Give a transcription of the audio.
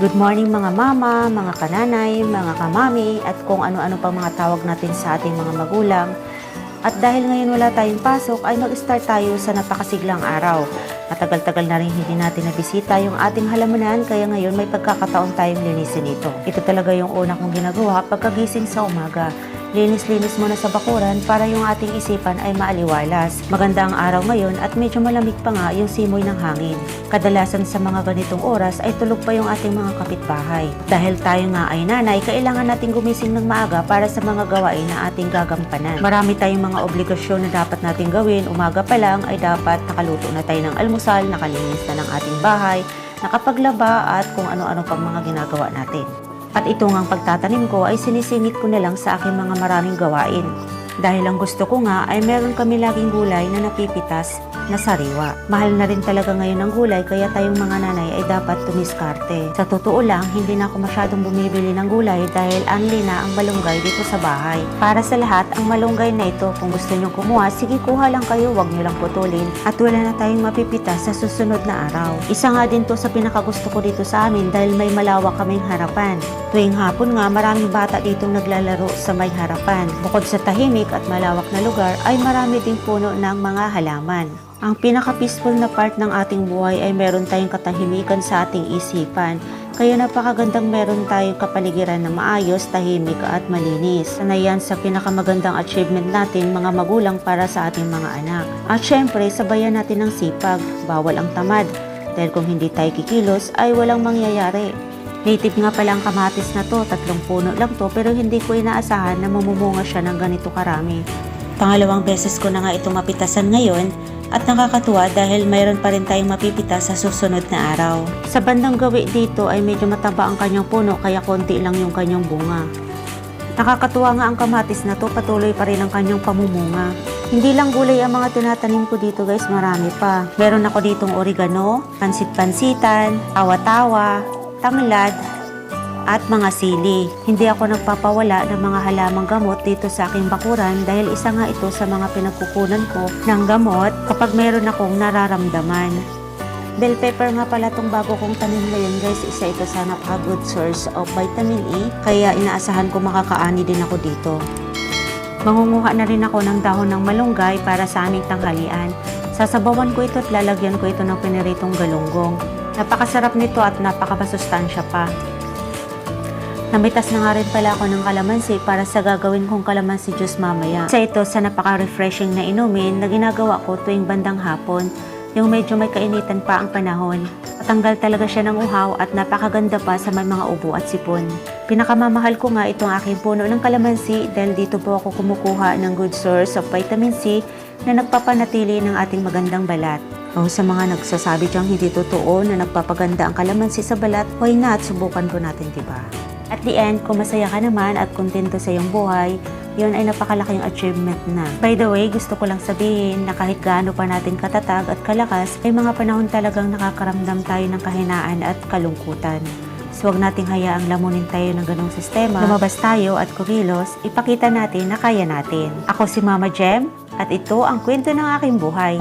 Good morning mga mama, mga kananay, mga kamami, at kung ano-ano pa mga tawag natin sa ating mga magulang. At dahil ngayon wala tayong pasok, ay mag-start tayo sa napakasiglang araw. Matagal-tagal na rin hindi natin nabisita yung ating halamanan, kaya ngayon may pagkakataon tayong linisin ito. Ito talaga yung una kong ginagawa pagkagising sa umaga. Linis-linis muna sa bakuran para yung ating isipan ay maaliwalas. Maganda ang araw ngayon at medyo malamig pa nga yung simoy ng hangin. Kadalasan sa mga ganitong oras ay tulog pa yung ating mga kapitbahay. Dahil tayo nga ay nanay, kailangan nating gumising ng maaga para sa mga gawain na ating gagampanan. Marami tayong mga obligasyon na dapat nating gawin. Umaga pa lang ay dapat nakaluto na tayo ng almusal, nakalinis na ng ating bahay, nakapaglaba at kung ano-ano pang mga ginagawa natin. At ito ngang pagtatanim ko ay sinisingit ko na lang sa aking mga maraming gawain. Dahil ang gusto ko nga ay meron kami laging gulay na napipitas na sariwa. Mahal na rin talaga ngayon ang gulay kaya tayong mga nanay ay dapat tumiskarte. Sa totoo lang, hindi na ako masyadong bumibili ng gulay dahil anli na ang malunggay dito sa bahay. Para sa lahat, ang malunggay na ito, kung gusto nyo kumuha, sige kuha lang kayo, wag nyo lang putulin. At wala na tayong mapipitas sa susunod na araw. Isa nga din to sa pinakagusto ko dito sa amin dahil may malawak kaming harapan. Tuwing hapon nga, maraming bata dito naglalaro sa may harapan. Bukod sa tahimik at malawak na lugar, ay marami ding puno ng mga halaman. Ang pinaka-peaceful na part ng ating buhay ay meron tayong katahimikan sa ating isipan. Kaya napakagandang meron tayong kapaligiran na maayos, tahimik at malinis. Sana yan sa pinakamagandang achievement natin mga magulang para sa ating mga anak. At syempre, sabayan natin ng sipag. Bawal ang tamad. Dahil kung hindi tayo kikilos, ay walang mangyayari. Native nga pala ang kamatis na to, tatlong puno lang to, pero hindi ko inaasahan na mamumunga siya ng ganito karami. Pangalawang beses ko na nga ito mapitasan ngayon at nakakatuwa dahil mayroon pa rin tayong mapipitas sa susunod na araw. Sa bandang gawi dito ay medyo mataba ang kanyang puno kaya konti lang yung kanyang bunga. Nakakatuwa nga ang kamatis na to, patuloy pa rin ang kanyang pamumunga. Hindi lang gulay ang mga tinatanim ko dito guys, marami pa. Meron ako ditong oregano, pansit-pansitan, tawa-tawa, tanglad, at mga sili. Hindi ako nagpapawala ng mga halamang gamot dito sa aking bakuran dahil isa nga ito sa mga pinagkukunan ko ng gamot kapag meron akong nararamdaman. Bell pepper nga pala tong bago kong tanim ngayon guys, isa ito sa napaka-good source of vitamin E kaya inaasahan ko makakaani din ako dito. Mangunguha na rin ako ng dahon ng malunggay para sa aming tanghalian. Sasabawan ko ito at lalagyan ko ito ng piniritong galunggong. Napakasarap nito at napakabasustansya pa. Namitas na nga rin pala ako ng kalamansi para sa gagawin kong kalamansi juice mamaya. Isa ito sa napaka-refreshing na inumin na ginagawa ko tuwing bandang hapon, yung medyo may kainitan pa ang panahon. Patanggal talaga siya ng uhaw at napakaganda pa sa may mga ubo at sipon. Pinakamamahal ko nga itong aking puno ng kalamansi dahil dito po ako kumukuha ng good source of vitamin C na nagpapanatili ng ating magandang balat. O sa mga nagsasabi diyang hindi totoo na nagpapaganda ang kalamansi sa balat, why not? Subukan po natin, di ba? At the end, kung masaya ka naman at kontento sa iyong buhay, yun ay napakalaking achievement na. By the way, gusto ko lang sabihin na kahit gaano pa natin katatag at kalakas, ay mga panahon talagang nakakaramdam tayo ng kahinaan at kalungkutan. So huwag nating hayaang lamunin tayo ng ganong sistema. Lumabas tayo at kumilos, ipakita natin na kaya natin. Ako si Mama Jem, at ito ang kwento ng aking buhay.